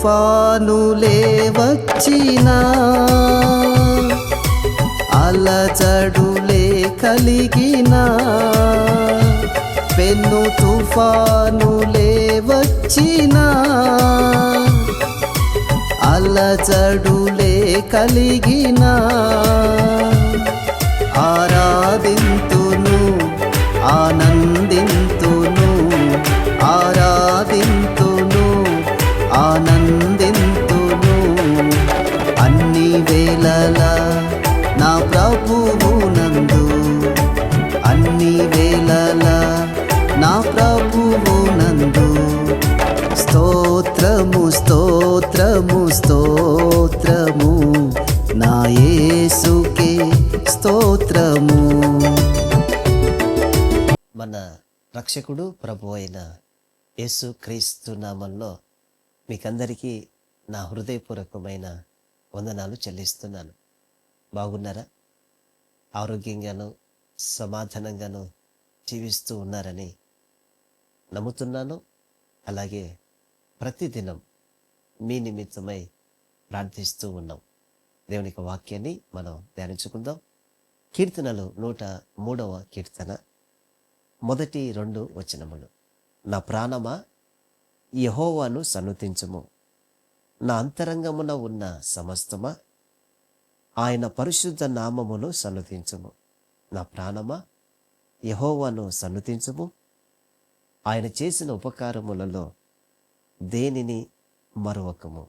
తుఫానులే వచ్చినా అలజడులే కలిగినా పెన్ను తుఫానులే వచ్చినా అలజడులే కలిగినా మన రక్షకుడు ప్రభు అయిన యేసు క్రీస్తు నామంలో మీకందరికీ నా హృదయపూర్వకమైన వందనాలు చెల్లిస్తున్నాను. బాగున్నారా? ఆరోగ్యంగాను సమాధానంగాను జీవిస్తూ ఉన్నారని నమ్ముతున్నాను. అలాగే ప్రతిదినం మీ నిమిత్తమై ప్రార్థిస్తూ ఉన్నాం. దేవుని వాక్యాన్ని మనం ధ్యానించుకుందాం. కీర్తనలు నూట మూడవ కీర్తన. మొదటి రెండు వచనములు. నా ప్రాణమా? యహోవాను సన్నుతించుము. నా అంతరంగమున ఉన్న సమస్తమా? ఆయన పరిశుద్ధ నామమును సన్నుతించుము. నా ప్రాణమా? యహోవాను సన్నుతించుము. ఆయన చేసిన ఉపకారములలో దేనిని మరొకము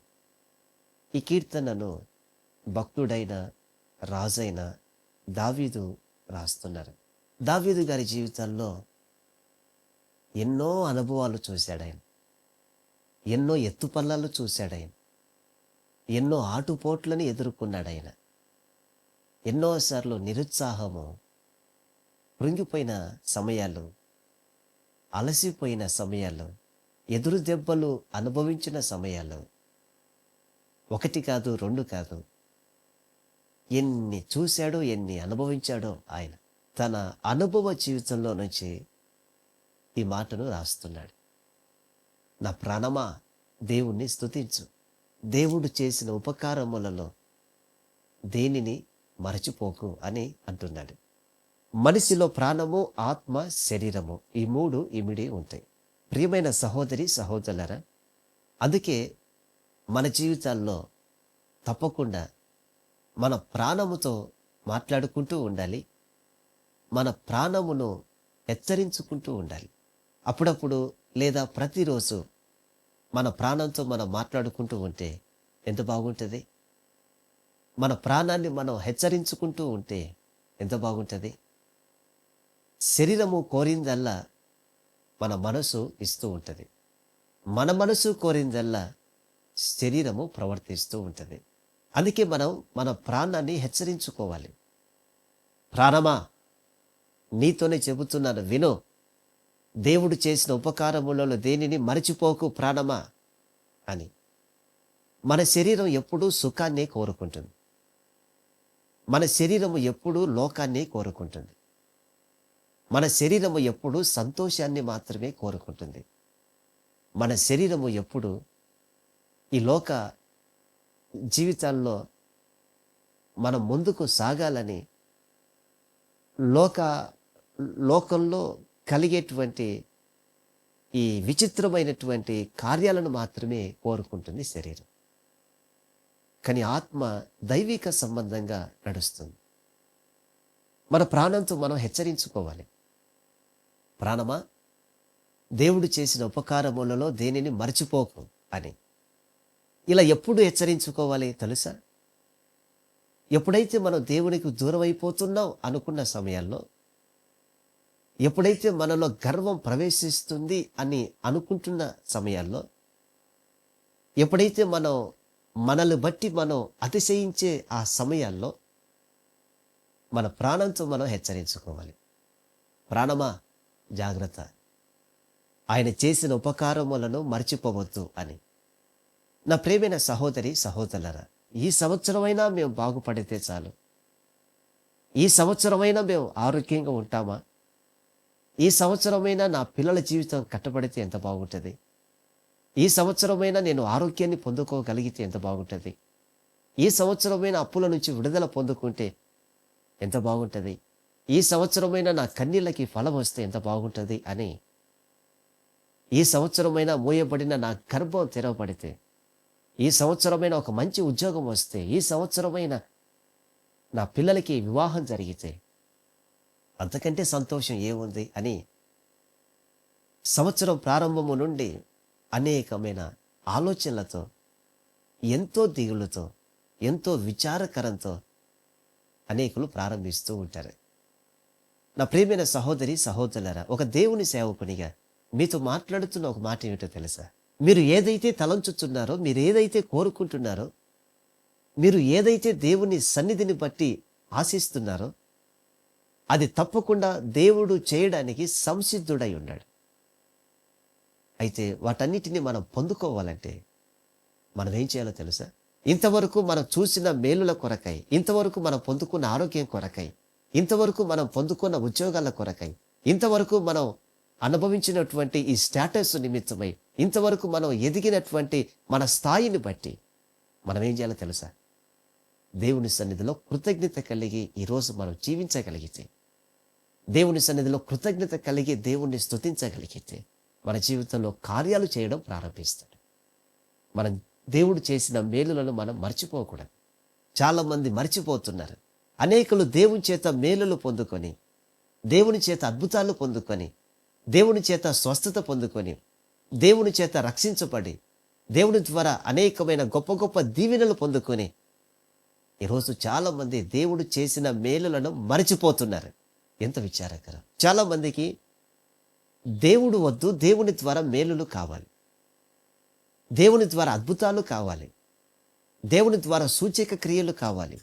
ఈ కీర్తనను భక్తుడైన రాజైన దావీదు రాస్తున్నారు. దావీదు గారి జీవితంలో ఎన్నో అనుభవాలు చూశాడు ఆయన. ఎన్నో ఎత్తుపల్లాలు చూశాడు ఆయన. ఎన్నో ఆటుపోట్లను ఎదుర్కొన్నాడు ఆయన. ఎన్నోసార్లు నిరుత్సాహము కృంగిపోయిన సమయాలు అలసిపోయిన సమయాలు ఎదురు దెబ్బలు అనుభవించిన సమయాలు. ఒకటి కాదు రెండు కాదు. ఎన్ని చూశాడో ఎన్ని అనుభవించాడో ఆయన. తన అనుభవ జీవితంలో నుంచి ఈ మాటను రాస్తున్నాడు. నా ప్రాణమా దేవుణ్ణి స్తుతించు. దేవుడు చేసిన ఉపకారములలో దేనిని మరచిపోకు అని అంటున్నాడు. మనిషిలో ప్రాణము ఆత్మ శరీరము ఈ మూడు ఇమిడి ఉంటాయి. ప్రియమైన సహోదరి సహోదరులరా అందుకే మన జీవితాల్లో తప్పకుండా మన ప్రాణముతో మాట్లాడుకుంటూ ఉండాలి. మన ప్రాణమును హెచ్చరించుకుంటూ ఉండాలి. అప్పుడప్పుడు లేదా ప్రతిరోజు మన ప్రాణంతో మనం మాట్లాడుకుంటూ ఉంటే ఎంత బాగుంటుంది? మన ప్రాణాన్ని మనం హెచ్చరించుకుంటూ ఉంటే ఎంత బాగుంటుంది? శరీరము కోరిందల్లా మన మనసు ఇస్తూ ఉంటుంది. మన మనసు కోరిందల్లా శరీరము ప్రవర్తిస్తూ ఉంటుంది. అందుకే మనం మన ప్రాణాన్ని హెచ్చరించుకోవాలి. ప్రాణమా? నీతోనే చెబుతున్నాను విను. దేవుడు చేసిన ఉపకారములలో దేనిని మరచిపోకు ప్రాణమా? అని. మన శరీరం ఎప్పుడూ సుఖాన్నే కోరుకుంటుంది. మన శరీరము ఎప్పుడూ లోకాన్ని కోరుకుంటుంది. మన శరీరము ఎప్పుడూ సంతోషాన్ని మాత్రమే కోరుకుంటుంది. మన శరీరము ఎప్పుడు ఈ లోక జీవితాల్లో మనం ముందుకు సాగాలని లోక లోకంలో కలిగేటువంటి ఈ విచిత్రమైనటువంటి కార్యాలను మాత్రమే కోరుకుంటుంది శరీరం. కానీ ఆత్మ దైవిక సంబంధంగా నడుస్తుంది. మన ప్రాణంతో మనం హెచ్చరించుకోవాలి. ప్రాణమా? దేవుడు చేసిన ఉపకారములలో దేనిని మర్చిపోకు అని. ఇలా ఎప్పుడు హెచ్చరించుకోవాలి తెలుసా? ఎప్పుడైతే మనం దేవునికి దూరం అయిపోతున్నాం అనుకున్న సమయాల్లో ఎప్పుడైతే మనలో గర్వం ప్రవేశిస్తుంది అని అనుకుంటున్న సమయాల్లో ఎప్పుడైతే మనం మనల్ని బట్టి మనం అతిశయించే ఆ సమయాల్లో మన ప్రాణంతో మనం హెచ్చరించుకోవాలి. ప్రాణమా? జాగ్రత్త. ఆయన చేసిన ఉపకారములను మర్చిపోవద్దు అని. నా ప్రేమైన సహోదరి సహోదరులరా ఈ సంవత్సరమైనా మేము బాగుపడితే చాలు. ఈ సంవత్సరమైనా మేము ఆరోగ్యంగా ఉంటామా? ఈ సంవత్సరమైనా నా పిల్లల జీవితం కట్టబడితే ఎంత బాగుంటుంది? ఈ సంవత్సరమైనా నేను ఆరోగ్యాన్ని పొందుకోగలిగితే ఎంత బాగుంటుంది? ఈ సంవత్సరమైన అప్పుల నుంచి విడుదల పొందుకుంటే ఎంత బాగుంటుంది? ఈ సంవత్సరమైన నా కన్నీళ్ళకి ఫలం వస్తే ఎంత బాగుంటుంది అని ఈ సంవత్సరమైనా మూయబడిన నా గర్భం తెరవబడితే ఈ సంవత్సరమైన ఒక మంచి ఉద్యోగం వస్తే ఈ సంవత్సరమైన నా పిల్లలకి వివాహం జరిగితే అంతకంటే సంతోషం ఏముంది అని సంవత్సరం ప్రారంభము నుండి అనేకమైన ఆలోచనలతో ఎంతో దిగులుతో ఎంతో విచారకరంతో అనేకులు ప్రారంభిస్తూ ఉంటారు. నా ప్రియమైన సహోదరి సహోదరులరా ఒక దేవుని సేవకునిగా మీతో మాట్లాడుతున్న ఒక మాట ఏమిటో తెలుసా? మీరు ఏదైతే తలంచుతున్నారో మీరు ఏదైతే కోరుకుంటున్నారో మీరు ఏదైతే దేవుని సన్నిధిని బట్టి ఆశిస్తున్నారో అది తప్పకుండా దేవుడు చేయడానికి సంసిద్ధుడై ఉన్నాడు. అయితే వాటన్నిటిని మనం పొందుకోవాలంటే మనం ఏం చేయాలో తెలుసా? ఇంతవరకు మనం చూసిన మేలుల కొరకై ఇంతవరకు మనం పొందుకున్న ఆరోగ్యం కొరకై ఇంతవరకు మనం పొందుకున్న ఉద్యోగాల కొరకై ఇంతవరకు మనం అనుభవించినటువంటి ఈ స్టేటస్ నిమిత్తమై ఇంతవరకు మనం ఎదిగినటువంటి మన స్థాయిని బట్టి మనం ఏం చేయాలో తెలుసా? దేవుని సన్నిధిలో కృతజ్ఞత కలిగి ఈరోజు మనం జీవించగలిగితే దేవుని సన్నిధిలో కృతజ్ఞత కలిగి దేవుణ్ణి స్తుతించగలిగితే మన జీవితంలో కార్యాలు చేయడం ప్రారంభిస్తాడు. మనం దేవుడు చేసిన మేలులను మనం మర్చిపోకూడదు. చాలామంది మర్చిపోతున్నారు. అనేకులు దేవుని చేత మేలులు పొందుకొని దేవుని చేత అద్భుతాలు పొందుకొని దేవుని చేత స్వస్థత పొందుకొని దేవుని చేత రక్షించబడి దేవుని ద్వారా అనేకమైన గొప్ప గొప్ప దీవెనలు పొందుకొని ఈరోజు చాలామంది దేవుడు చేసిన మేలులను మరచిపోతున్నారు. ఎంత విచారకరం. చాలామందికి దేవుడు వద్దు దేవుని ద్వారా మేలులు కావాలి. దేవుని ద్వారా అద్భుతాలు కావాలి. దేవుని ద్వారా సూచక క్రియలు కావాలి.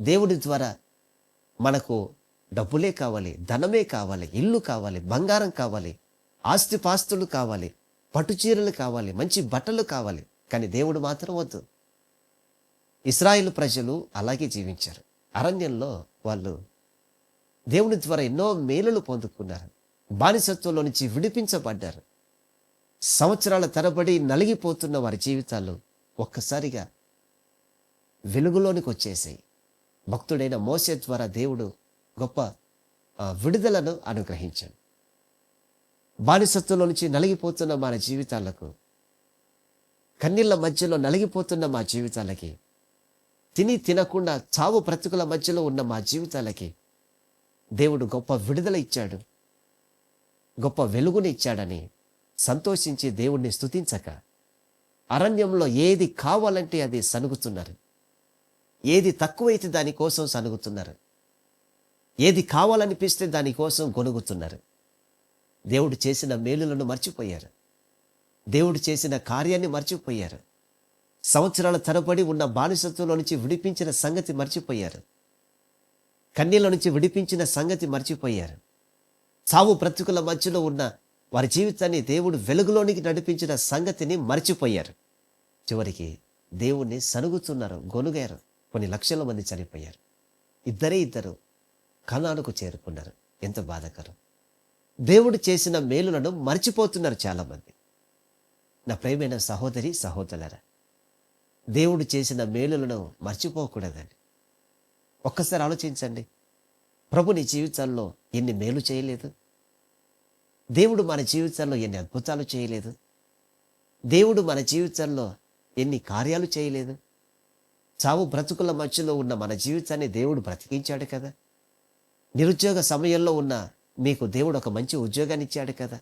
దేవుని ద్వారా మనకు డబ్బులే కావాలి ధనమే కావాలి ఇల్లు కావాలి బంగారం కావాలి ఆస్తిపాస్తులు కావాలి పట్టుచీరలు కావాలి మంచి బట్టలు కావాలి. కానీ దేవుడు మాత్రం వద్దు. ఇస్రాయిల్ ప్రజలు అలాగే జీవించారు. అరణ్యంలో వాళ్ళు దేవుని ద్వారా ఎన్నో మేలులు పొందుకున్నారు. బానిసత్వంలో నుంచి విడిపించబడ్డారు. సంవత్సరాల తరబడి నలిగిపోతున్న వారి జీవితాలు ఒక్కసారిగా వెలుగులోనికి వచ్చేసాయి. భక్తుడైన మోసే ద్వారా దేవుడు గొప్ప విడుదలను అనుగ్రహించాడు. బానిసత్వంలో నుంచి నలిగిపోతున్న మన జీవితాలకు కన్నీళ్ళ మధ్యలో నలిగిపోతున్న మా జీవితాలకి తిని తినకుండా చావు బ్రతుకుల మధ్యలో ఉన్న మా జీవితాలకి దేవుడు గొప్ప విడుదల ఇచ్చాడు. గొప్ప వెలుగుని ఇచ్చాడని సంతోషించి దేవుణ్ణి స్థుతించక అరణ్యంలో ఏది కావాలంటే అది సనుగుతున్నారు. ఏది తక్కువైతే దానికోసం సనుగుతున్నారు. ఏది కావాలనిపిస్తే దానికోసం గొనుగుతున్నారు. దేవుడు చేసిన మేలులను మర్చిపోయారు. దేవుడు చేసిన కార్యాన్ని మర్చిపోయారు. సంవత్సరాల తరబడి ఉన్న బానిసత్వంలో నుంచి విడిపించిన సంగతి మర్చిపోయారు. కన్నీల నుంచి విడిపించిన సంగతి మర్చిపోయారు. సావు బ్రతుకుల మధ్యలో ఉన్న వారి జీవితాన్ని దేవుడు వెలుగులోనికి నడిపించిన సంగతిని మర్చిపోయారు. చివరికి దేవుణ్ణి సనుగుతున్నారు గొనుగారు. కొన్ని లక్షల మంది చనిపోయారు. ఇద్దరే ఇద్దరు కణాలకు చేరుకున్నారు. ఎంత బాధకరం. దేవుడు చేసిన మేలులను మర్చిపోతున్నారు చాలామంది. నా ప్రేమైన సహోదరి సహోదరులరా దేవుడు చేసిన మేలులను మర్చిపోకూడదండి. ఒక్కసారి ఆలోచించండి. ప్రభు నీ జీవితాల్లో ఎన్ని మేలు చేయలేదు. దేవుడు మన జీవితాల్లో ఎన్ని అద్భుతాలు చేయలేదు. దేవుడు మన జీవితాల్లో ఎన్ని కార్యాలు చేయలేదు. చావు బ్రతుకుల మధ్యలో ఉన్న మన జీవితాన్ని దేవుడు బ్రతికించాడు కదా. నిరుద్యోగ సమయంలో ఉన్న మీకు దేవుడు ఒక మంచి ఉద్యోగాన్ని ఇచ్చాడు కదా.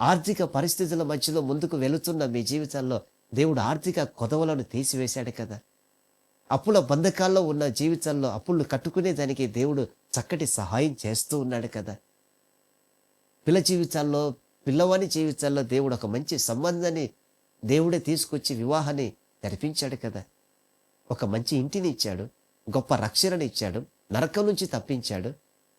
ఆర్థిక పరిస్థితుల మధ్యలో ముందుకు వెళుతున్న మీ జీవితాల్లో దేవుడు ఆర్థిక కొదవలను తీసివేశాడు కదా. అప్పుల బంధకాల్లో ఉన్న జీవితాల్లో అప్పులు కట్టుకునే దానికి దేవుడు చక్కటి సహాయం చేస్తూ ఉన్నాడు కదా. పిల్ల జీవితాల్లో పిల్లవాని జీవితాల్లో దేవుడు ఒక మంచి సంబంధాన్ని దేవుడే తీసుకొచ్చి వివాహాన్ని జరిపించాడు కదా. ఒక మంచి ఇంటిని ఇచ్చాడు గొప్ప రక్షణని ఇచ్చాడు నరకం నుంచి తప్పించాడు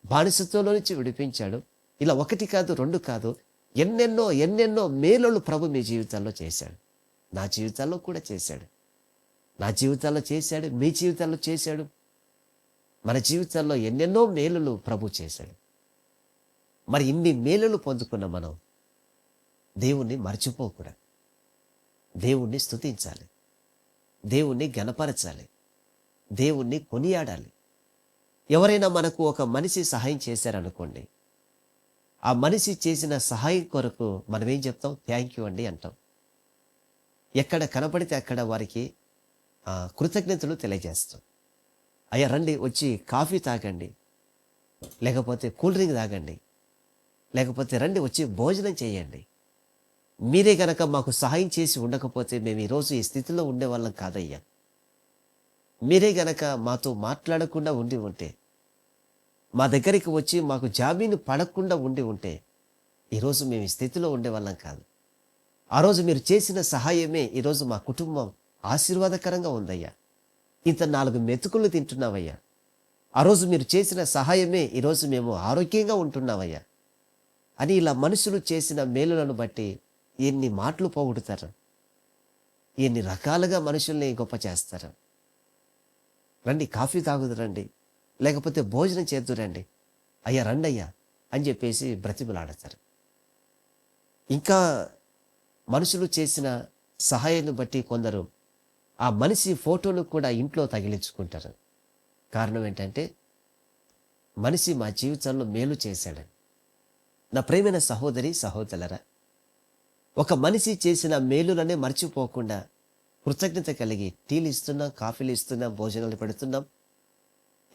బానిసత్వంలో నుంచి విడిపించాడు. ఇలా ఒకటి కాదు రెండు కాదు ఎన్నెన్నో ఎన్నెన్నో మేలులు ప్రభు మీ జీవితాల్లో చేశాడు. నా జీవితాల్లో కూడా చేశాడు. నా జీవితాల్లో చేశాడు మీ జీవితాల్లో చేశాడు. మన జీవితాల్లో ఎన్నెన్నో మేలులు ప్రభు చేశాడు. మరి ఇన్ని మేలులు పొందుకున్న మనం దేవుణ్ణి మర్చిపోకూడదు. దేవుణ్ణి స్తుతించాలి. దేవుణ్ణి గనపరచాలి దేవుణ్ణి కొనియాడాలి. ఎవరైనా మనకు ఒక మనిషి సహాయం చేశారనుకోండి ఆ మనిషి చేసిన సహాయం కొరకు మనం ఏం చెప్తాం? థ్యాంక్ యూ అండి అంటాం. ఎక్కడ కనపడితే అక్కడ వారికి కృతజ్ఞతలు తెలియజేస్తాం. అయ్యా రండి వచ్చి కాఫీ తాగండి. లేకపోతే కూల్ డ్రింక్ తాగండి. లేకపోతే రండి వచ్చి భోజనం చేయండి. మీరే కనుక మాకు సహాయం చేసి ఉండకపోతే మేము ఈరోజు ఈ స్థితిలో ఉండేవాళ్ళం కాదయ్యా. మీరే గనక మాతో మాట్లాడకుండా ఉండి ఉంటే మా దగ్గరికి వచ్చి మాకు జామీను పడకుండా ఉండి ఉంటే ఈరోజు మేము ఈ స్థితిలో ఉండేవాళ్ళం కాదు. ఆ రోజు మీరు చేసిన సహాయమే ఈరోజు మా కుటుంబం ఆశీర్వాదకరంగా ఉందయ్యా. ఇంత నాలుగు మెతుకులు తింటున్నావయ్యా. ఆ రోజు మీరు చేసిన సహాయమే ఈరోజు మేము ఆరోగ్యంగా ఉంటున్నామయ్యా అని ఇలా మనుషులు చేసిన మేలులను బట్టి ఎన్ని మాటలు పోగొడతారు. ఎన్ని రకాలుగా మనుషుల్ని గొప్ప చేస్తారు. రండి కాఫీ తాగుదురండి లేకపోతే భోజనం చేద్దురండి అయ్యా రండి. అయ్యా అని చెప్పేసి బ్రతిమలాడతారు. ఇంకా మనుషులు చేసిన సహాయాన్ని బట్టి కొందరు ఆ మనిషి ఫోటోను కూడా ఇంట్లో తగిలించుకుంటారు. కారణం ఏంటంటే మనిషి మా జీవితంలో మేలు చేశాడని. నా ప్రేమైన సహోదరి సహోదరరా ఒక మనిషి చేసిన మేలులనే మర్చిపోకుండా కృతజ్ఞత కలిగి టీలు ఇస్తున్నాం కాఫీలు ఇస్తున్నాం భోజనాలు పెడుతున్నాం.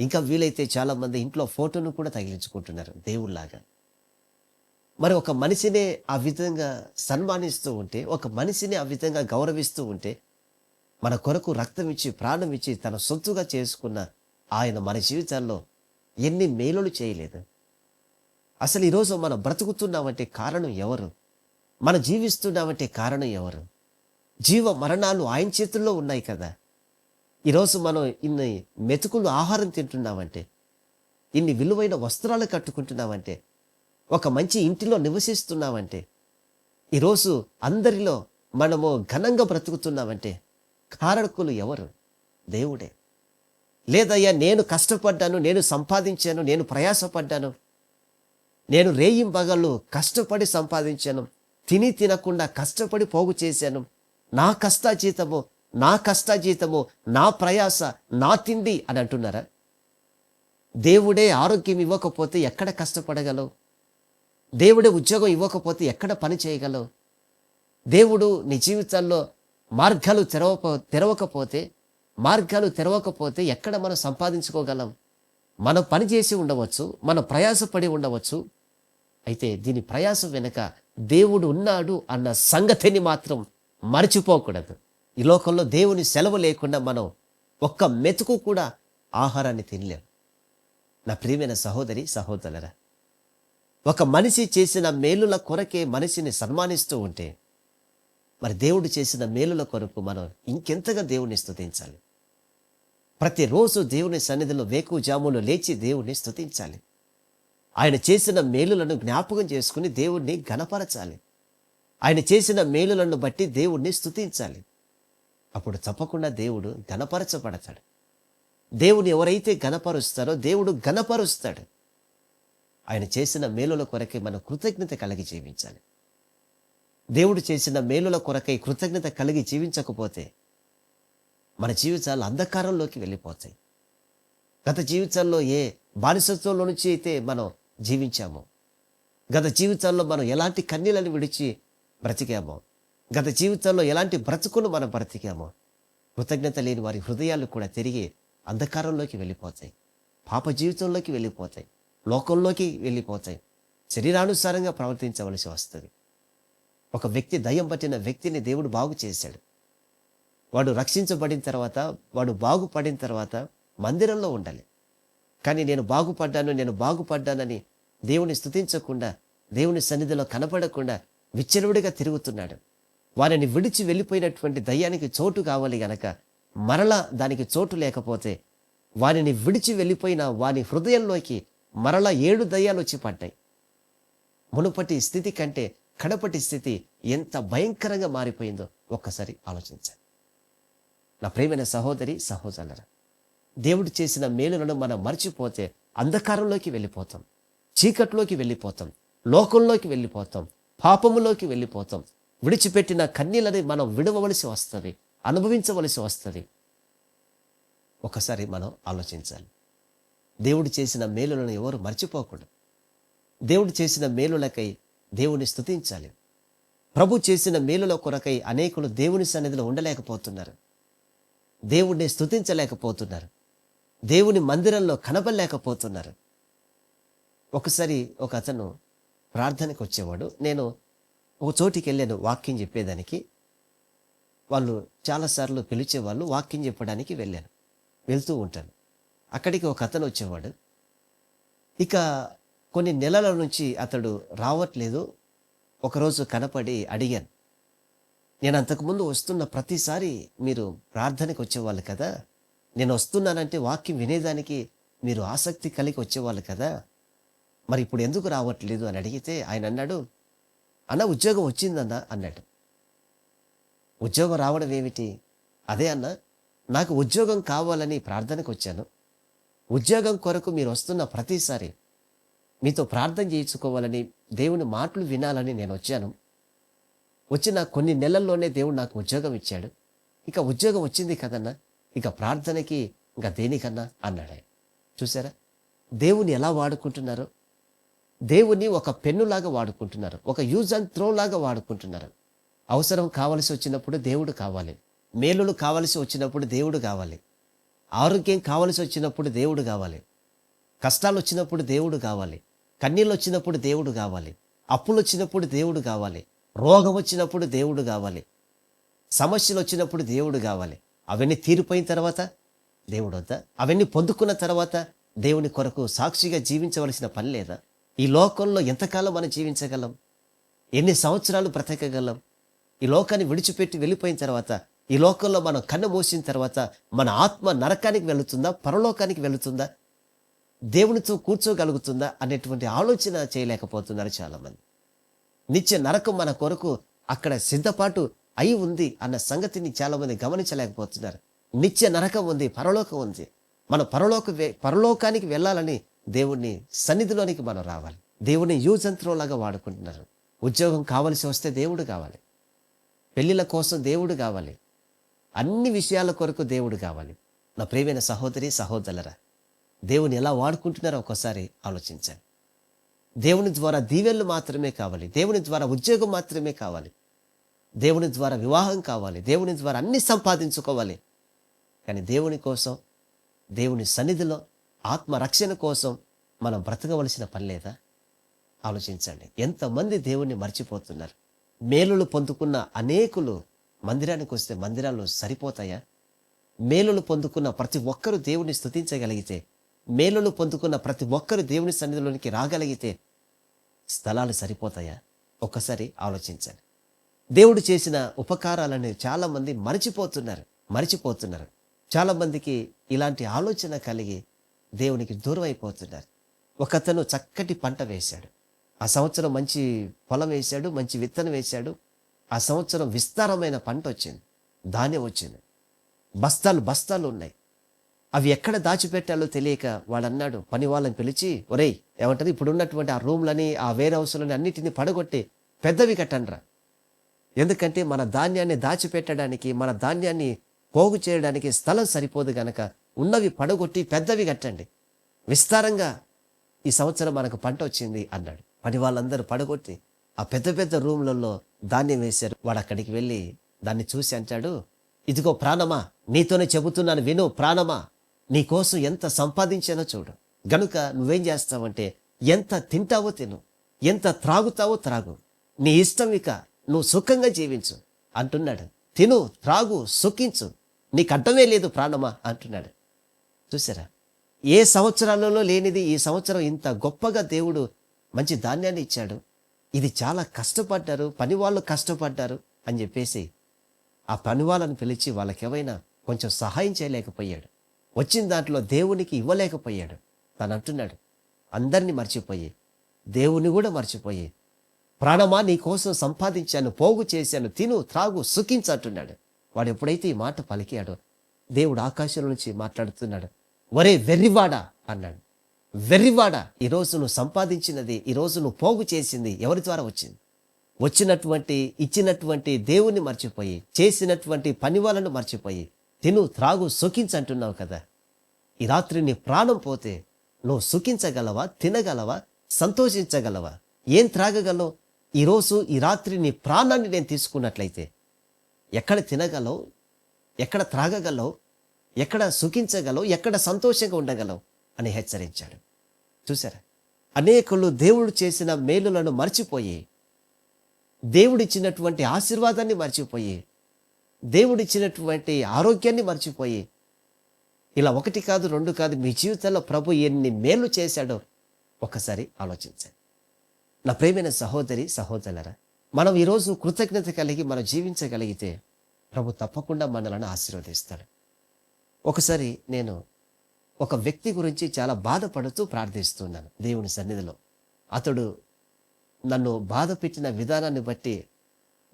ఇంకా వీలైతే చాలామంది ఇంట్లో ఫోటోను కూడా తగిలించుకుంటున్నారు దేవుళ్ళలాగా. మరి ఒక మనిషినే ఆ విధంగా సన్మానిస్తూ ఉంటే ఒక మనిషిని ఆ విధంగా గౌరవిస్తూ ఉంటే మన కొరకు రక్తం ఇచ్చి ప్రాణం ఇచ్చి తన సొంతుగా చేసుకున్న ఆయన మన జీవితాల్లో ఎన్ని మేలులు చేయలేదు. అసలు ఈరోజు మనం బ్రతుకుతున్నామంటే కారణం ఎవరు? మనం జీవిస్తున్నామంటే కారణం ఎవరు? జీవ మరణాలు ఆయన చేతుల్లో ఉన్నాయి కదా. ఈరోజు మనం ఇన్ని మెతుకులు ఆహారం తింటున్నామంటే ఇన్ని విలువైన వస్త్రాలు కట్టుకుంటున్నామంటే ఒక మంచి ఇంటిలో నివసిస్తున్నామంటే ఈరోజు అందరిలో మనము ఘనంగా బ్రతుకుతున్నామంటే కారకులు ఎవరు? దేవుడే. లేదయ్యా నేను కష్టపడ్డాను నేను సంపాదించాను నేను ప్రయాసపడ్డాను. నేను రేయింబగళ్ళు కష్టపడి సంపాదించాను. తిని తినకుండా కష్టపడి పోగు చేశాను. నా కష్టాజీతము నా కష్టాజీతము నా ప్రయాస నా తిండి అని అంటున్నారా? దేవుడే ఆరోగ్యం ఇవ్వకపోతే ఎక్కడ కష్టపడగలవు? దేవుడే ఉద్యోగం ఇవ్వకపోతే ఎక్కడ పని చేయగలవు? దేవుడు నీ జీవితాల్లో మార్గాలు తెరవకపో తెరవకపోతే మార్గాలు తెరవకపోతే ఎక్కడ మనం సంపాదించుకోగలం? మనం పని చేసి ఉండవచ్చు మనం ప్రయాసపడి ఉండవచ్చు. అయితే దీని ప్రయాసం వెనుక దేవుడు ఉన్నాడు అన్న సంగతిని మాత్రం మర్చిపోకూడదు. ఈ లోకంలో దేవుని సెలవు లేకుండా మనం ఒక్క మెతుకు కూడా ఆహారాన్ని తినలేం. నా ప్రియమైన సహోదరి సహోదరరా ఒక మనిషి చేసిన మేలుల కొరకే మనిషిని సన్మానిస్తూ ఉంటే మరి దేవుడు చేసిన మేలుల కొరకు మనం ఇంకెంతగా దేవుని స్థుతించాలి ప్రతిరోజు దేవుని సన్నిధిలో వేకుజాములు లేచి దేవుణ్ణి స్థుతించాలి ఆయన చేసిన మేలులను జ్ఞాపకం చేసుకుని దేవుణ్ణి గణపరచాలి ఆయన చేసిన మేలులను బట్టి దేవుణ్ణి స్థుతించాలి అప్పుడు తప్పకుండా దేవుడు గణపరచబడతాడు దేవుని ఎవరైతే గణపరుస్తారో దేవుడు గణపరుస్తాడు ఆయన చేసిన మేలుల కొరకే మనం కృతజ్ఞత కలిగి జీవించాలి. దేవుడు చేసిన మేలుల కొరకై కృతజ్ఞత కలిగి జీవించకపోతే మన జీవితాలు అంధకారంలోకి వెళ్ళిపోతాయి. గత జీవితాల్లో ఏ బానిసత్వంలో నుంచి అయితే మనం జీవించామో గత జీవితాల్లో మనం ఎలాంటి కన్నీలను విడిచి బ్రతికామో గత జీవితాల్లో ఎలాంటి బ్రతుకును మనం బ్రతికామో కృతజ్ఞత లేని వారి హృదయాలు కూడా తిరిగి అంధకారంలోకి వెళ్ళిపోతాయి. పాప జీవితంలోకి వెళ్ళిపోతాయి. లోకంలోకి వెళ్ళిపోతాయి. శరీరానుసారంగా ప్రవర్తించవలసి వస్తుంది. ఒక వ్యక్తి దయ్యం పట్టిన వ్యక్తిని దేవుడు బాగు చేశాడు. వాడు రక్షించబడిన తర్వాత వాడు బాగుపడిన తర్వాత మందిరంలో ఉండాలి. కానీ నేను బాగుపడ్డాను నేను బాగుపడ్డానని దేవుని స్థుతించకుండా దేవుని సన్నిధిలో కనపడకుండా విచ్చలవిడిగా తిరుగుతున్నాడు. వారిని విడిచి వెళ్ళిపోయినటువంటి దయ్యానికి చోటు కావాలి గనక మరలా దానికి చోటు లేకపోతే వారిని విడిచి వెళ్ళిపోయిన వాని హృదయంలోకి మరలా ఏడు దయ్యాలు వచ్చి పడ్డాయి. మునుపటి స్థితి కంటే కడపటి స్థితి ఎంత భయంకరంగా మారిపోయిందో ఒక్కసారి ఆలోచించాలి నా ప్రేమైన సహోదరి సహోదరులరా దేవుడు చేసిన మేలులను మనం మర్చిపోతే అంధకారంలోకి వెళ్ళిపోతాం చీకట్లోకి వెళ్ళిపోతాం లోకంలోకి వెళ్ళిపోతాం పాపములోకి వెళ్ళిపోతాం. విడిచిపెట్టిన కన్నీళ్ళని మనం విడవవలసి వస్తుంది అనుభవించవలసి వస్తుంది. ఒకసారి మనం ఆలోచించాలి. దేవుడు చేసిన మేలులను ఎవరు మర్చిపోకూడదు. దేవుడు చేసిన మేలులకై దేవుని స్థుతించాలి ప్రభు చేసిన మేలుల కొరకై అనేకులు దేవుని సన్నిధిలో ఉండలేకపోతున్నారు. దేవుణ్ణి స్తుతించలేకపోతున్నారు. దేవుని మందిరంలో కనబడలేకపోతున్నారు. ఒకసారి ఒక అతను ప్రార్థనకు వచ్చేవాడు. నేను ఒక చోటికి వెళ్ళాను వాక్యం చెప్పేదానికి. వాళ్ళు చాలాసార్లు పిలిచేవాళ్ళు వాక్యం చెప్పడానికి వెళ్ళాను. వెళ్తూ ఉంటాను. అక్కడికి ఒక అతను వచ్చేవాడు. ఇక కొన్ని నెలల నుంచి అతడు రావట్లేదు. ఒకరోజు కనపడి అడిగాను. నేను అంతకుముందు వస్తున్న ప్రతిసారి మీరు ప్రార్థనకు వచ్చేవాళ్ళు కదా. నేను వస్తున్నానంటే వాక్యం వినేదానికి మీరు ఆసక్తి కలిగి వచ్చేవాళ్ళు కదా. మరి ఇప్పుడు ఎందుకు రావట్లేదు అని అడిగితే ఆయన అన్నాడు అన్న ఉద్యోగం వచ్చిందన్న అన్నాడు. ఉద్యోగం రావడం ఏమిటి? అదే అన్న నాకు ఉద్యోగం కావాలని ప్రార్థనకు వచ్చాను. ఉద్యోగం కొరకు మీరు వస్తున్న ప్రతిసారి మీతో ప్రార్థన చేయించుకోవాలని దేవుని మాటలు వినాలని నేను వచ్చాను. వచ్చిన కొన్ని నెలల్లోనే దేవుడు నాకు ఉద్యోగం ఇచ్చాడు. ఇక ఉద్యోగం వచ్చింది కదన్నా ఇక ప్రార్థనకి ఇంకా దేనికన్నా అన్నాడు. చూసారా? దేవుని ఎలా వాడుకుంటున్నారు? దేవుని ఒక పెన్నులాగా వాడుకుంటున్నారు. ఒక యూజ్ అండ్ త్రో లాగా వాడుకుంటున్నారు. అవసరం కావలసి వచ్చినప్పుడు దేవుడు కావాలి. మేలులు కావలసి వచ్చినప్పుడు దేవుడు కావాలి. ఆరోగ్యం కావలసి వచ్చినప్పుడు దేవుడు కావాలి. కష్టాలు వచ్చినప్పుడు దేవుడు కావాలి. కన్నీళ్ళు వచ్చినప్పుడు దేవుడు కావాలి. అప్పులు వచ్చినప్పుడు దేవుడు కావాలి. రోగం వచ్చినప్పుడు దేవుడు కావాలి. సమస్యలు వచ్చినప్పుడు దేవుడు కావాలి. అవన్నీ తీరిపోయిన తర్వాత దేవుడు వద్దా అవన్నీ పొందుకున్న తర్వాత దేవుని కొరకు సాక్షిగా జీవించవలసిన పని లేదా? ఈ లోకంలో ఎంతకాలం మనం జీవించగలం? ఎన్ని సంవత్సరాలు బ్రతకగలం? ఈ లోకాన్ని విడిచిపెట్టి వెళ్ళిపోయిన తర్వాత ఈ లోకంలో మనం కన్ను మూసిన తర్వాత మన ఆత్మ నరకానికి వెళుతుందా? పరలోకానికి వెళుతుందా? దేవునితో కూర్చోగలుగుతుందా అనేటువంటి ఆలోచన చేయలేకపోతున్నారు చాలామంది. నిత్య నరకం మన కొరకు అక్కడ సిద్ధపాటు అయి ఉంది అన్న సంగతిని చాలామంది గమనించలేకపోతున్నారు. నిత్య నరకం ఉంది పరలోకం ఉంది. మన పరలోక పరలోకానికి వెళ్ళాలని దేవుణ్ణి సన్నిధిలోనికి మనం రావాలి. దేవుని యూజంత్రంలాగా వాడుకుంటున్నారు. ఉద్యోగం కావలసి వస్తే దేవుడు కావాలి. పెళ్ళిళ్ళ కోసం దేవుడు కావాలి. అన్ని విషయాల కొరకు దేవుడు కావాలి. నా ప్రియమైన సహోదరి సహోదరులరా దేవుని ఎలా వాడుకుంటున్నారో ఒకసారి ఆలోచించండి. దేవుని ద్వారా దీవెళ్ళు మాత్రమే కావాలి. దేవుని ద్వారా ఉద్యోగం మాత్రమే కావాలి. దేవుని ద్వారా వివాహం కావాలి. దేవుని ద్వారా అన్ని సంపాదించుకోవాలి. కానీ దేవుని కోసం దేవుని సన్నిధిలో ఆత్మరక్షణ కోసం మనం బ్రతకవలసిన పని లేదా? ఆలోచించండి. ఎంతమంది దేవుణ్ణి మర్చిపోతున్నారు? మేలులు పొందుకున్న అనేకులు మందిరానికి వస్తే మందిరాలు సరిపోతాయా? మేలులు పొందుకున్న ప్రతి ఒక్కరూ దేవుణ్ణి స్థుతించగలిగితే మేలులు పొందుకున్న ప్రతి ఒక్కరు దేవుని సన్నిధిలోనికి రాగలిగితే స్థలాలు సరిపోతాయా? ఒక్కసారి ఆలోచించండి. దేవుడు చేసిన ఉపకారాలని చాలామంది మరచిపోతున్నారు మరిచిపోతున్నారు. చాలామందికి ఇలాంటి ఆలోచన కలిగి దేవునికి దూరం అయిపోతున్నారు ఒకతను చక్కటి పంట వేశాడు. ఆ సంవత్సరం మంచి పొలం వేశాడు మంచి విత్తనం వేశాడు. ఆ సంవత్సరం విస్తారమైన పంట వచ్చింది ధాన్యం వచ్చింది. బస్తాలు బస్తాలు ఉన్నాయి. అవి ఎక్కడ దాచిపెట్టాలో తెలియక వాడు అన్నాడు పని వాళ్ళని పిలిచి ఒరేయ్ ఏమంటారు ఇప్పుడు ఉన్నటువంటి ఆ రూమ్లని ఆ వేర్ హౌస్లని అన్నిటిని పడగొట్టి పెద్దవి కట్టండ్రా. ఎందుకంటే మన ధాన్యాన్ని దాచిపెట్టడానికి మన ధాన్యాన్ని పోగు చేయడానికి స్థలం సరిపోదు గనక ఉన్నవి పడగొట్టి పెద్దవి కట్టండి. విస్తారంగా ఈ సంవత్సరం మనకు పంట వచ్చింది అన్నాడు. పని వాళ్ళందరూ పడగొట్టి ఆ పెద్ద పెద్ద రూమ్లలో ధాన్యం వేశారు. వాడు అక్కడికి వెళ్ళి దాన్ని చూసి అంటాడు ఇదిగో ప్రాణమా నీతోనే చెబుతున్నాను విను ప్రాణమా. నీకోసం ఎంత సంపాదించానో చూడు. గనుక నువ్వేం చేస్తావంటే ఎంత తింటావో తిను. ఎంత త్రాగుతావో త్రాగు. నీ ఇష్టం ఇక నువ్వు సుఖంగా జీవించు అంటున్నాడు. తిను త్రాగు సుఖించు. నీకు అడ్డమే లేదు ప్రాణమా అంటున్నాడు. చూసారా? ఏ సంవత్సరాలలో లేనిది ఈ సంవత్సరం ఇంత గొప్పగా దేవుడు మంచి ధాన్యాన్ని ఇచ్చాడు. ఇది చాలా కష్టపడ్డారు పని వాళ్ళు కష్టపడ్డారు అని చెప్పేసి ఆ పని వాళ్ళని పిలిచి వాళ్ళకేమైనా కొంచెం సహాయం చేయలేకపోయాడు. వచ్చిన దాంట్లో దేవునికి ఇవ్వలేకపోయాడు. తను అంటున్నాడు అందరినీ మర్చిపోయి దేవుని కూడా మర్చిపోయి ప్రాణమా నీ కోసం సంపాదించాను పోగు చేశాను తిను త్రాగు సుఖించంటున్నాడు వాడు ఎప్పుడైతే ఈ మాట పలికాడో దేవుడు ఆకాశం నుంచి మాట్లాడుతున్నాడు ఒరే వెర్రివాడా అన్నాడు. వెర్రివాడా ఈరోజు నువ్వు సంపాదించినది ఈరోజు నువ్వు పోగు చేసింది ఎవరి ద్వారా వచ్చింది? వచ్చినటువంటి ఇచ్చినటువంటి దేవుణ్ణి మర్చిపోయి చేసినటువంటి పని వాళ్ళను మర్చిపోయి తిను త్రాగు సుఖించంటున్నావు కదా. ఈ రాత్రి నీ ప్రాణం పోతే నువ్వు సుఖించగలవా తినగలవా సంతోషించగలవా? ఏం త్రాగగలవు? ఈరోజు ఈ రాత్రి నీ ప్రాణాన్ని నేను తీసుకున్నట్లయితే ఎక్కడ తినగలవు? ఎక్కడ త్రాగగలవు? ఎక్కడ సుఖించగలవు? ఎక్కడ సంతోషంగా ఉండగలవు? అని హెచ్చరించాడు. చూసారా అనేకులు దేవుడు చేసిన మేలులను మర్చిపోయి దేవుడిచ్చినటువంటి ఆశీర్వాదాన్ని మర్చిపోయి దేవుడిచ్చినటువంటి ఆరోగ్యాన్ని మర్చిపోయి ఇలా ఒకటి కాదు రెండు కాదు మీ జీవితంలో ప్రభు ఎన్ని మేలు చేశాడో ఒకసారి ఆలోచించండి. నా ప్రేమైన సహోదరి సహోదరులరా మనం ఈరోజు కృతజ్ఞత కలిగి మనం జీవించగలిగితే ప్రభు తప్పకుండా మనలను ఆశీర్వదిస్తాడు. ఒకసారి నేను ఒక వ్యక్తి గురించి చాలా బాధపడుతూ ప్రార్థిస్తున్నాను దేవుని సన్నిధిలో. అతడు నన్ను బాధ పెట్టిన విధానాన్ని బట్టి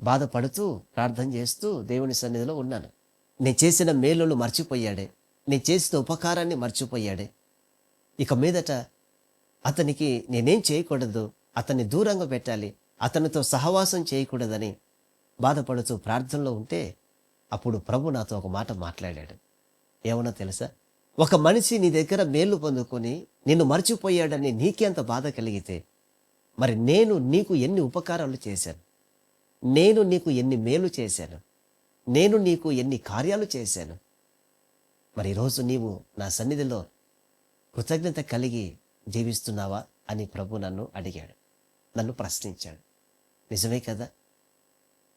బాధపడుతూ ప్రార్థన చేస్తూ దేవుని సన్నిధిలో ఉన్నాను. నేను చేసిన మేలును మర్చిపోయాడే. నేను చేసిన ఉపకారాన్ని మర్చిపోయాడే. ఇక మీదట అతనికి నేనేం చేయకూడదు. అతన్ని దూరంగా పెట్టాలి. అతనితో సహవాసం చేయకూడదని బాధపడుతూ ప్రార్థనలో ఉంటే అప్పుడు ప్రభు నాతో ఒక మాట మాట్లాడాడు. ఏమన్నా తెలుసా? ఒక మనిషి నీ దగ్గర మేలు పొందుకొని నిన్ను మర్చిపోయాడని నీకే అంత బాధ కలిగితే మరి నేను నీకు ఎన్ని ఉపకారాలు చేశాను? నేను నీకు ఎన్ని మేలు చేశాను? నేను నీకు ఎన్ని కార్యాలు చేశాను? మరి ఈరోజు నీవు నా సన్నిధిలో కృతజ్ఞత కలిగి జీవిస్తున్నావా అని ప్రభు నన్ను అడిగాడు. నన్ను ప్రశ్నించాడు. నిజమే కదా?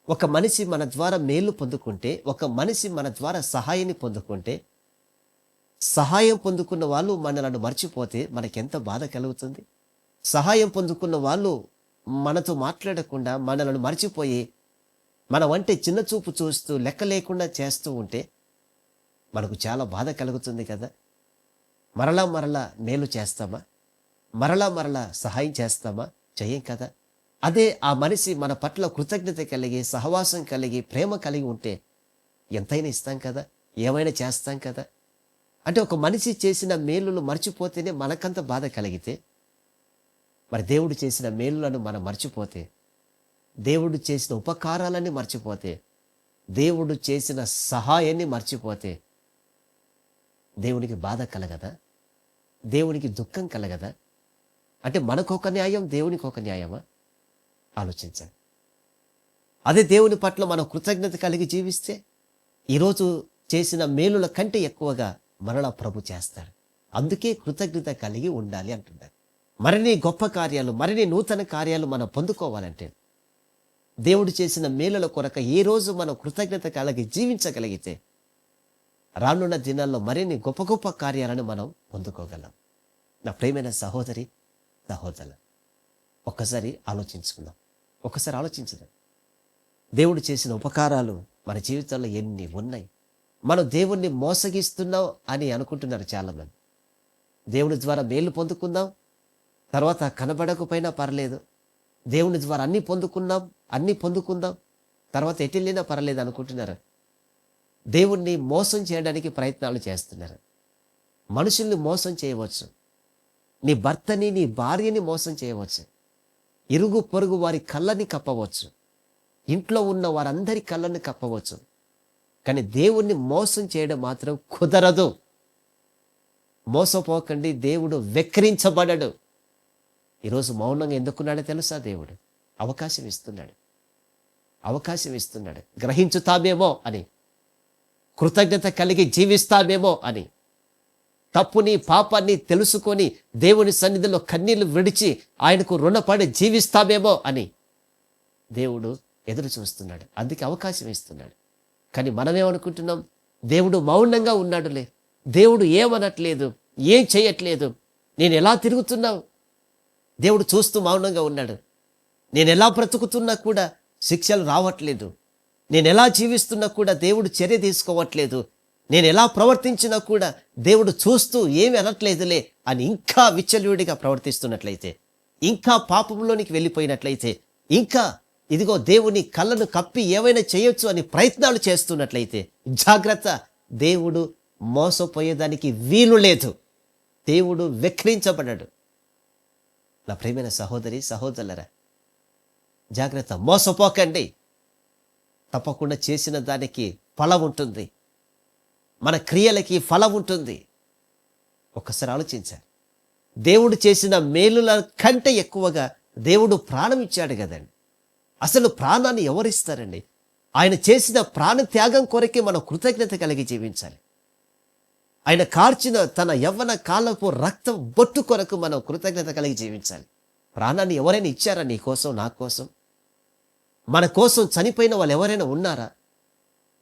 ఒక మనిషి మన ద్వారా మేలు పొందుకుంటే ఒక మనిషి మన ద్వారా సహాయాన్ని పొందుకుంటే సహాయం పొందుకున్న వాళ్ళు మనలను మర్చిపోతే మనకెంత బాధ కలుగుతుంది? సహాయం పొందుకున్న వాళ్ళు మనతో మాట్లాడకుండా మనలను మర్చిపోయి మన వంటి చిన్న చూపు చూస్తూ లెక్క లేకుండా చేస్తూ ఉంటే మనకు చాలా బాధ కలుగుతుంది కదా. మరలా మరలా మేలు చేస్తామా? మరలా మరలా సహాయం చేస్తామా? చేయం కదా. అదే ఆ మనిషి మన పట్ల కృతజ్ఞత కలిగి సహవాసం కలిగి ప్రేమ కలిగి ఉంటే ఎంతైనా ఇస్తాం కదా? ఏమైనా చేస్తాం కదా? అంటే ఒక మనిషి చేసిన మేలులు మర్చిపోతేనే మనకంత బాధ కలిగితే మరి దేవుడు చేసిన మేలులను మనం మర్చిపోతే దేవుడు చేసిన ఉపకారాలన్నీ మర్చిపోతే దేవుడు చేసిన సహాయాన్ని మర్చిపోతే దేవునికి బాధ కలగదా? దేవునికి దుఃఖం కలగదా? అంటే మనకొక న్యాయం దేవునికి ఒక న్యాయమా? ఆలోచించండి. అదే దేవుని పట్ల మనం కృతజ్ఞత కలిగి జీవిస్తే ఈరోజు చేసిన మేలుల కంటే ఎక్కువగా మరలా ప్రభు చేస్తాడు. అందుకే కృతజ్ఞత కలిగి ఉండాలి అంటున్నారు మరిన్ని గొప్ప కార్యాలు మరిన్ని నూతన కార్యాలు మనం పొందుకోవాలంటే దేవుడు చేసిన మేలుల కొరక ఏ రోజు మనం కృతజ్ఞత కలిగి జీవించగలిగితే రానున్న దినాల్లో మరిన్ని గొప్ప గొప్ప కార్యాలను మనం పొందుకోగలం. నా ప్రేమైన సహోదరి సహోదరు ఒక్కసారి ఆలోచించుకుందాం. ఒక్కసారి ఆలోచించుదాం. దేవుడు చేసిన ఉపకారాలు మన జీవితంలో ఎన్ని ఉన్నాయి? మనం దేవుణ్ణి మోసగిస్తున్నాం అని అనుకుంటున్నారు చాలామంది. దేవుడి ద్వారా మేలు పొందుకుందాం తర్వాత కనబడకపోయినా పర్లేదు. దేవుని ద్వారా అన్నీ పొందుకున్నాం అన్నీ పొందుకుందాం. తర్వాత ఎటెళ్ళినా పర్లేదు అనుకుంటున్నారు. దేవుణ్ణి మోసం చేయడానికి ప్రయత్నాలు చేస్తున్నారు. మనుషుల్ని మోసం చేయవచ్చు. నీ భర్తని నీ భార్యని మోసం చేయవచ్చు. ఇరుగు పొరుగు వారి కళ్ళని కప్పవచ్చు. ఇంట్లో ఉన్న వారందరి కళ్ళని కప్పవచ్చు. కానీ దేవుణ్ణి మోసం చేయడం మాత్రం కుదరదు. మోసపోకండి దేవుడు వెక్కిరించబడడు. ఈరోజు మౌనంగా ఎందుకున్నాడో తెలుసా దేవుడు? అవకాశం ఇస్తున్నాడు. అవకాశం ఇస్తున్నాడు. గ్రహించుతామేమో అని. కృతజ్ఞత కలిగి జీవిస్తామేమో అని. తప్పుని పాపాన్ని తెలుసుకొని దేవుని సన్నిధిలో కన్నీళ్ళు విడిచి ఆయనకు రుణపడి జీవిస్తామేమో అని. దేవుడు ఎదురు చూస్తున్నాడు. అందుకే అవకాశం ఇస్తున్నాడు. కానీ మనమేమనుకుంటున్నాం? దేవుడు మౌనంగా ఉన్నాడులే. దేవుడు ఏమనట్లేదు? ఏం చేయట్లేదు? నేను ఎలా తిరుగుతున్నావు? దేవుడు చూస్తూ మౌనంగా ఉన్నాడు. నేను ఎలా బ్రతుకుతున్నా కూడా శిక్షలు రావట్లేదు. నేను ఎలా జీవిస్తున్నా కూడా దేవుడు చర్య తీసుకోవట్లేదు. నేను ఎలా ప్రవర్తించినా కూడా దేవుడు చూస్తూ ఏమి అనట్లేదులే అని ఇంకా విచ్చలవిడిగా ప్రవర్తిస్తున్నట్లయితే ఇంకా పాపంలోనికి వెళ్ళిపోయినట్లయితే ఇంకా ఇదిగో దేవుని కళ్ళను కప్పి ఏమైనా చేయొచ్చు అని ప్రయత్నాలు చేస్తున్నట్లయితే జాగ్రత్త దేవుడు మోసపోయేదానికి వీలు లేదు. దేవుడు వెక్రించబడ్డాడు నా ప్రేమైన సహోదరి సహోదరులరా జాగ్రత్త మోసపోకండి. తప్పకుండా చేసిన దానికి ఫలం ఉంటుంది. మన క్రియలకి ఫలం ఉంటుంది. ఒక్కసారి ఆలోచించాలి దేవుడు చేసిన మేలుల కంటే ఎక్కువగా దేవుడు ప్రాణం ఇచ్చాడు కదండి. అసలు ప్రాణాన్ని ఎవరిస్తారండి ఆయన చేసిన ప్రాణ త్యాగం కొరకే మనం కృతజ్ఞత కలిగి జీవించాలి. ఆయన కార్చిన తన యవ్వన కాలపు రక్తం బొట్టు కొరకు మనం కృతజ్ఞత కలిగి జీవించాలి. ప్రాణాన్ని ఎవరైనా ఇచ్చారా నీ కోసం నా కోసం? మన కోసం చనిపోయిన వాళ్ళు ఎవరైనా ఉన్నారా?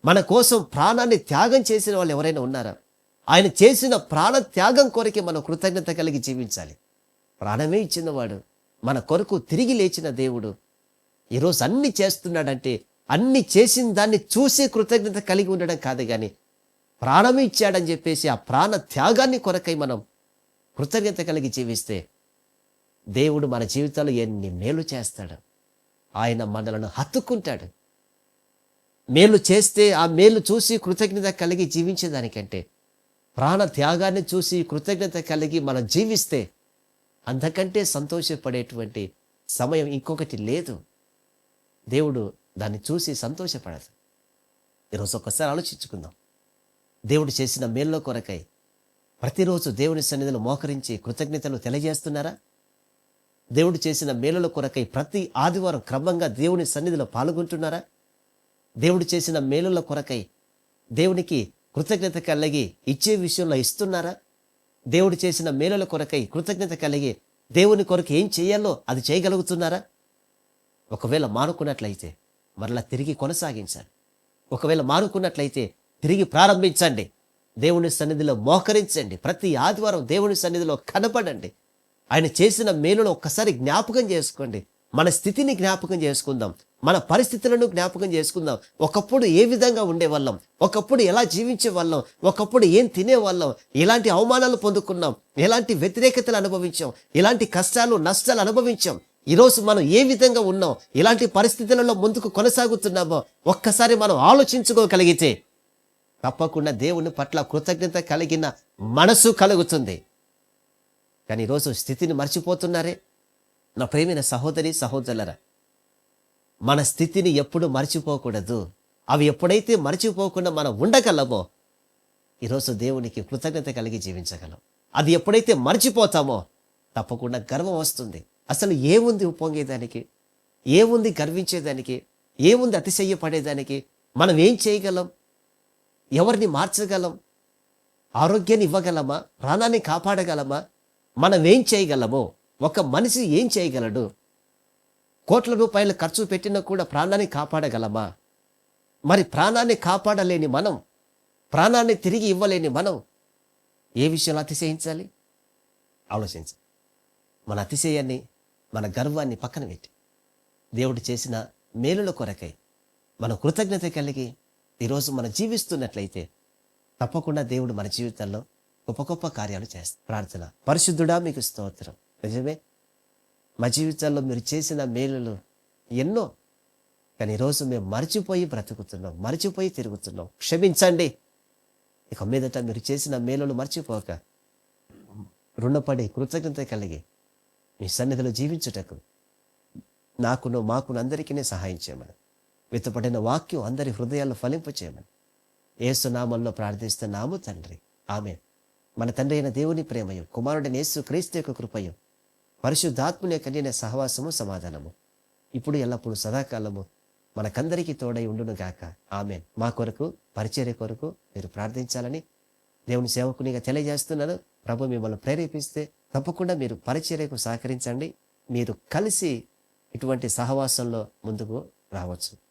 మన కోసం ప్రాణాన్ని త్యాగం చేసిన వాళ్ళు ఎవరైనా ఉన్నారా? ఆయన చేసిన ప్రాణ త్యాగం కొరకే మనం కృతజ్ఞత కలిగి జీవించాలి. ప్రాణమే ఇచ్చినవాడు మన కొరకు తిరిగి లేచిన దేవుడు ఈరోజు అన్ని చేస్తున్నాడంటే అన్ని చేసిన దాన్ని చూసి కృతజ్ఞత కలిగి ఉండడం కాదు కానీ ప్రాణం ఇచ్చాడని చెప్పేసి ఆ ప్రాణ త్యాగాన్ని కొరకై మనం కృతజ్ఞత కలిగి జీవిస్తే దేవుడు మన జీవితంలో ఎన్ని మేలు చేస్తాడు. ఆయన మనలను హత్తుకుంటాడు. మేలు చేస్తే ఆ మేలు చూసి కృతజ్ఞత కలిగి జీవించేదానికంటే ప్రాణ త్యాగాన్ని చూసి కృతజ్ఞత కలిగి మనం జీవిస్తే అంతకంటే సంతోషపడేటువంటి సమయం ఇంకొకటి లేదు. దేవుడు దాన్ని చూసి సంతోషపడదు. ఈరోజు ఒక్కసారి ఆలోచించుకుందాం. దేవుడు చేసిన మేల్లో కొరకై ప్రతిరోజు దేవుని సన్నిధిలో మోకరించి కృతజ్ఞతలు తెలియజేస్తున్నారా? దేవుడు చేసిన మేలుల కొరకై ప్రతి ఆదివారం క్రమంగా దేవుని సన్నిధిలో పాల్గొంటున్నారా? దేవుడు చేసిన మేలుల కొరకై దేవునికి కృతజ్ఞత కలిగి ఇచ్చే విషయంలో ఇస్తున్నారా? దేవుడు చేసిన మేలుల కొరకై కృతజ్ఞత కలిగి దేవుని కొరకు ఏం చేయాలో అది చేయగలుగుతున్నారా? ఒకవేళ మానుకున్నట్లయితే మరలా తిరిగి కొనసాగించాలి. ఒకవేళ మానుకున్నట్లయితే తిరిగి ప్రారంభించండి. దేవుని సన్నిధిలో మోకరించండి ప్రతి ఆదివారం దేవుని సన్నిధిలో కనపడండి. ఆయన చేసిన మేలును ఒక్కసారి జ్ఞాపకం చేసుకోండి. మన స్థితిని జ్ఞాపకం చేసుకుందాం. మన పరిస్థితులను జ్ఞాపకం చేసుకుందాం. ఒకప్పుడు ఏ విధంగా ఉండేవాళ్ళం? ఒకప్పుడు ఎలా జీవించే వాళ్ళం ఒకప్పుడు ఏం తినేవాళ్ళం? ఎలాంటి అవమానాలు పొందుకున్నాం? ఎలాంటి వ్యతిరేకతలు అనుభవించాం? ఎలాంటి కష్టాలు నష్టాలు అనుభవించాం? ఈరోజు మనం ఏ విధంగా ఉన్నాం? ఎలాంటి పరిస్థితులలో ముందుకు కొనసాగుతున్నామో ఒక్కసారి మనం ఆలోచించుకోగలిగితే తప్పకుండా దేవుని పట్ల కృతజ్ఞత కలిగిన మనసు కలుగుతుంది. కానీ ఈరోజు స్థితిని మర్చిపోతున్నారే? నా ప్రేమైన సహోదరి సహోదరులరా మన స్థితిని ఎప్పుడు మర్చిపోకూడదు. అవి ఎప్పుడైతే మర్చిపోకుండా మనం ఉండగలమో ఈరోజు దేవునికి కృతజ్ఞత కలిగి జీవించగలం. అది ఎప్పుడైతే మర్చిపోతామో తప్పకుండా గర్వం వస్తుంది. అసలు ఏముంది ఉప్పొంగేదానికి? ఏముంది గర్వించేదానికి? ఏముంది అతిశయ్యపడేదానికి మనం ఏం చేయగలం? ఎవరిని మార్చగలం? ఆరోగ్యాన్ని ఇవ్వగలమా? ప్రాణాన్ని కాపాడగలమా? మనం ఏం చేయగలమో? ఒక మనిషి ఏం చేయగలడు? కోట్ల రూపాయలు ఖర్చు పెట్టినా కూడా ప్రాణాన్ని కాపాడగలమా? మరి ప్రాణాన్ని కాపాడలేని మనం ప్రాణాన్ని తిరిగి ఇవ్వలేని మనం ఏ విషయంలో అతిశయించాలి? ఆలోచించాలి మన అతిశయాన్ని మన గర్వాన్ని పక్కన పెట్టి. దేవుడు చేసిన మేలుల కొరకై మన కృతజ్ఞత కలిగి ఈరోజు మనం జీవిస్తున్నట్లయితే తప్పకుండా దేవుడు మన జీవితంలో గొప్ప గొప్ప కార్యాలు చేస్తా ప్రార్థన. పరిశుద్ధుడా మీకు స్తోత్రం. నిజమే? మా జీవితాల్లో మీరు చేసిన మేలులు ఎన్నో కానీ ఈరోజు మేము మర్చిపోయి బ్రతుకుతున్నాం మర్చిపోయి తిరుగుతున్నాం. క్షమించండి. ఇక మీదట మీరు చేసిన మేలులు మర్చిపోక రుణపడి కృతజ్ఞత కలిగి మీ సన్నిధిలో జీవించుటకు నాకును మాకును అందరికీ సహాయం చేయమని. విత్తపడిన వాక్యం అందరి హృదయాల్లో ఫలింపచేయమని. ఏసునామంలో ప్రార్థిస్తున్నాము తండ్రి. ఆమె మన తండ్రి అయిన దేవుని ప్రేమయు కుమారుడిని యేసు క్రీస్తు యొక్క కృపయు పరిశుద్ధాత్ముని యొక్క సహవాసము సమాధానము. ఇప్పుడు ఎల్లప్పుడూ సదాకాలము మనకందరికీ తోడై ఉండును గాక. ఆమె మా కొరకు పరిచర్య కొరకు మీరు ప్రార్థించాలని దేవుని సేవకునిగా తెలియజేస్తున్నాను. ప్రభు మిమ్మల్ని ప్రేరేపిస్తే తప్పకుండా మీరు పరిచర్యకు సహకరించండి. మీరు కలిసి ఇటువంటి సహవాసంలో ముందుకు రావచ్చు.